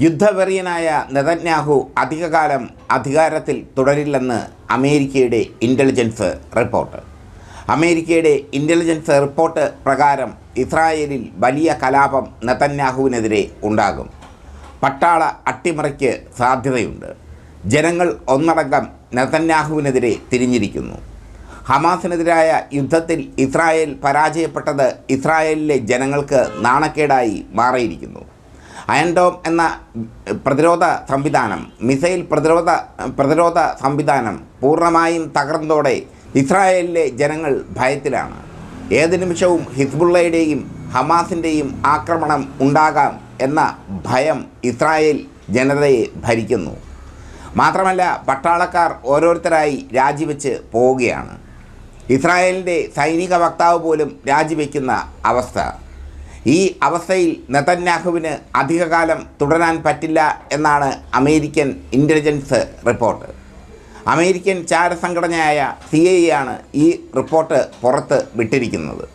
യുദ്ധവെറിയനായ Netanyahu അധികകാലം അധികാരത്തിൽ തുടരില്ലെന്ന് അമേരിക്കയുടെ ഇന്റലിജൻസ് റിപ്പോർട്ട്. അമേരിക്കയുടെ ഇന്റലിജൻസ് റിപ്പോർട്ട് പ്രകാരം ഇസ്രായേലിൽ വലിയ കലാപം നെതന്യാഹുവിനെതിരെ ഉണ്ടാകും. പട്ടാള അട്ടിമറിക്ക് സാധ്യതയുണ്ട്. ജനങ്ങൾ ഒന്നടങ്കം നെതന്യാഹുവിനെതിരെ തിരിഞ്ഞിരിക്കുന്നു. ഹമാസിനെതിരായ യുദ്ധത്തിൽ ഇസ്രായേൽ പരാജയപ്പെട്ടത് ഇസ്രായേലിലെ ജനങ്ങൾക്ക് നാണക്കേടായി മാറിയിരിക്കുന്നു. അയൻഡോം എന്ന പ്രതിരോധ സംവിധാനം മിസൈൽ പ്രതിരോധ പ്രതിരോധ സംവിധാനം പൂർണമായും തകർന്നതോടെ ഇസ്രായേലിലെ ജനങ്ങൾ ഭയത്തിലാണ്. ഏത് നിമിഷവും ഹിസ്ബുള്ളയുടെയും ഹമാസിന്റെയും ആക്രമണം ഉണ്ടാകാം എന്ന ഭയം ഇസ്രായേൽ ജനതയെ ഭരിക്കുന്നു. മാത്രമല്ല പട്ടാളക്കാർ ഓരോരുത്തരായി രാജിവെച്ച് പോവുകയാണ്. ഇസ്രായേലിന്റെ സൈനിക വക്താവ് പോലും രാജിവെക്കുന്ന അവസ്ഥ. ഈ അവസ്ഥയിൽ നെതന്യാഹുവിന് അധികകാലം തുടരാൻ പറ്റില്ല എന്നാണ് അമേരിക്കൻ ഇന്റലിജൻസ് റിപ്പോർട്ട്. അമേരിക്കൻ ചാരസംഘടനയായ സി ഐ ആണ് ഈ റിപ്പോർട്ട് പുറത്ത് വിട്ടിരിക്കുന്നത്.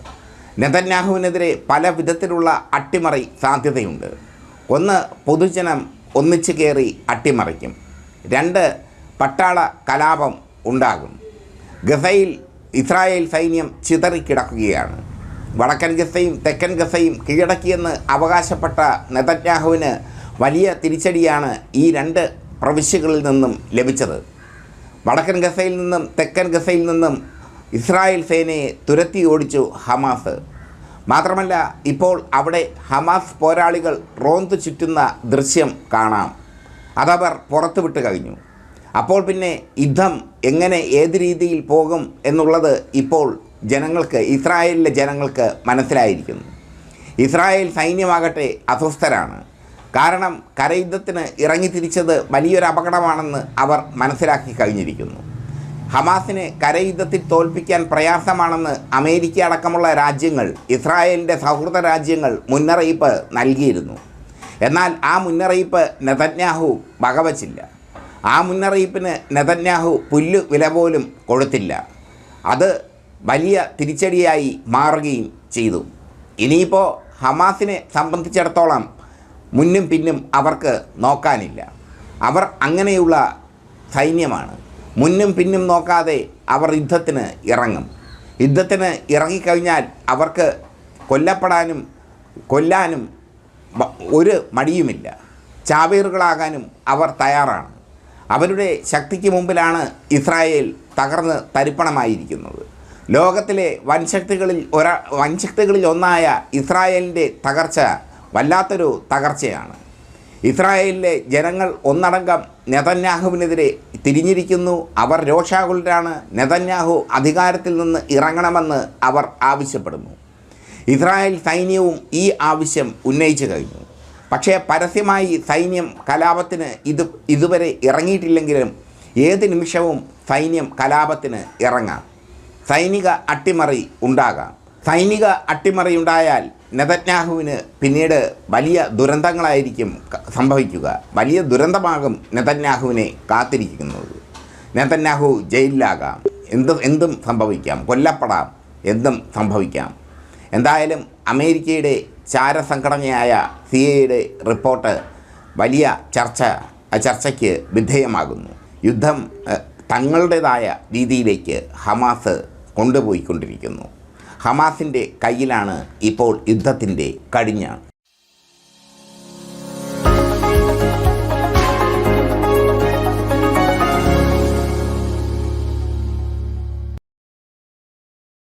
നെതന്യാഹുവിനെതിരെ പല വിധത്തിലുള്ള അട്ടിമറി സാധ്യതയുണ്ട്. ഒന്ന് പൊതുജനം ഒന്നിച്ചു കയറി അട്ടിമറിക്കും. രണ്ട് പട്ടാള കലാപം ഉണ്ടാകും. ഗസയിൽ ഇസ്രായേൽ സൈന്യം ചിതറിക്കിടക്കുകയാണ്. വടക്കൻ ഗസയും തെക്കൻ ഗസയും കീഴടക്കിയെന്ന് അവകാശപ്പെട്ട നെതന്യാഹുവിന് വലിയ തിരിച്ചടിയാണ് ഈ രണ്ട് പ്രവിശ്യകളിൽ നിന്നും ലഭിച്ചത്. വടക്കൻ ഗസയിൽ നിന്നും തെക്കൻ ഗസയിൽ നിന്നും ഇസ്രായേൽ സേനയെ തുരത്തി ഓടിച്ചു ഹമാസ്. മാത്രമല്ല ഇപ്പോൾ അവിടെ ഹമാസ് പോരാളികൾ റോന്തു ചുറ്റുന്ന ദൃശ്യം കാണാം. അതവർ പുറത്തുവിട്ട് കഴിഞ്ഞു. അപ്പോൾ പിന്നെ യുദ്ധം എങ്ങനെ ഏത് രീതിയിൽ പോകും എന്നുള്ളത് ഇപ്പോൾ ജനങ്ങൾക്ക് ഇസ്രായേലിലെ ജനങ്ങൾക്ക് മനസ്സിലായിരിക്കുന്നു. ഇസ്രായേൽ സൈന്യമാകട്ടെ അസ്വസ്ഥരാണ്. കാരണം കരയുദ്ധത്തിന് ഇറങ്ങിത്തിരിച്ചത് വലിയൊരു അപകടമാണെന്ന് അവർ മനസ്സിലാക്കി കഴിഞ്ഞിരിക്കുന്നു. ഹമാസിനെ കരയുദ്ധത്തിൽ തോൽപ്പിക്കാൻ പ്രയാസമാണെന്ന് അമേരിക്ക അടക്കമുള്ള രാജ്യങ്ങൾ ഇസ്രായേലിന്റെ സൗഹൃദ രാജ്യങ്ങൾ മുന്നറിയിപ്പ് നൽകിയിരുന്നു. എന്നാൽ ആ മുന്നറിയിപ്പ് നെതന്യാഹു വകവച്ചില്ല. ആ മുന്നറിയിപ്പിന് നെതന്യാഹു പുല്ല് വില പോലും കൊടുത്തില്ല. അത് വലിയ തിരിച്ചടിയായി മാറുകയും ചെയ്തു. ഇനിയിപ്പോൾ ഹമാസിനെ സംബന്ധിച്ചിടത്തോളം മുന്നും പിന്നും അവർക്ക് നോക്കാനില്ല. അവർ അങ്ങനെയുള്ള സൈന്യമാണ്. മുന്നും പിന്നും നോക്കാതെ അവർ യുദ്ധത്തിന് ഇറങ്ങും. യുദ്ധത്തിന് ഇറങ്ങിക്കഴിഞ്ഞാൽ അവർക്ക് കൊല്ലപ്പെടാനും കൊല്ലാനും ഒരു മടിയുമില്ല. ചാവേറുകളാകാനും അവർ തയ്യാറാണ്. അവരുടെ ശക്തിക്ക് മുമ്പിലാണ് ഇസ്രായേൽ തകർന്ന് തരിപ്പണമായിരിക്കുന്നത്. ലോകത്തിലെ വൻശക്തികളിൽ ഒരാ വൻശക്തികളിൽ ഒന്നായ ഇസ്രായേലിന്റെ തകർച്ച വല്ലാത്തൊരു തകർച്ചയാണ്. ഇസ്രായേലിലെ ജനങ്ങൾ ഒന്നടങ്കം നെതന്യാഹുവിനെതിരെ തിരിഞ്ഞിരിക്കുന്നു. അവർ രോഷാകുലരാണ്. നെതന്യാഹു അധികാരത്തിൽ നിന്ന് ഇറങ്ങണമെന്ന് അവർ ആവശ്യപ്പെടുന്നു. ഇസ്രായേൽ സൈന്യവും ഈ ആവശ്യം ഉന്നയിച്ചു കഴിഞ്ഞു. പക്ഷേ പരസ്യമായി സൈന്യം കലാപത്തിന് ഇത് ഇതുവരെ ഇറങ്ങിയിട്ടില്ലെങ്കിലും ഏത് നിമിഷവും സൈന്യം കലാപത്തിന് ഇറങ്ങാം. സൈനിക അട്ടിമറി ഉണ്ടാകാം. സൈനിക അട്ടിമറി ഉണ്ടായാൽ നെതന്യാഹുവിന് പിന്നീട് വലിയ ദുരന്തങ്ങളായിരിക്കും സംഭവിക്കുക. വലിയ ദുരന്തമാകും നെതന്യാഹുവിനെ കാത്തിരിക്കുന്നത്. നെതന്യാഹു ജയിലിലാകാം. എന്ത് എന്തും സംഭവിക്കാം. കൊല്ലപ്പെടാം. എന്തും സംഭവിക്കാം. എന്തായാലും അമേരിക്കയുടെ ചാരസംഘടനയായ സി എയുടെ റിപ്പോർട്ട് വലിയ ചർച്ച ചർച്ചയ്ക്ക് വിധേയമാകുന്നു. യുദ്ധം തങ്ങളുടേതായ രീതിയിലേക്ക് ഹമാസ് കൊണ്ടുപോയിക്കൊണ്ടിരിക്കുന്നു. ഹമാസിന്റെ കയ്യിലാണ് ഇപ്പോൾ യുദ്ധത്തിന്റെ കടിഞ്ഞാൺ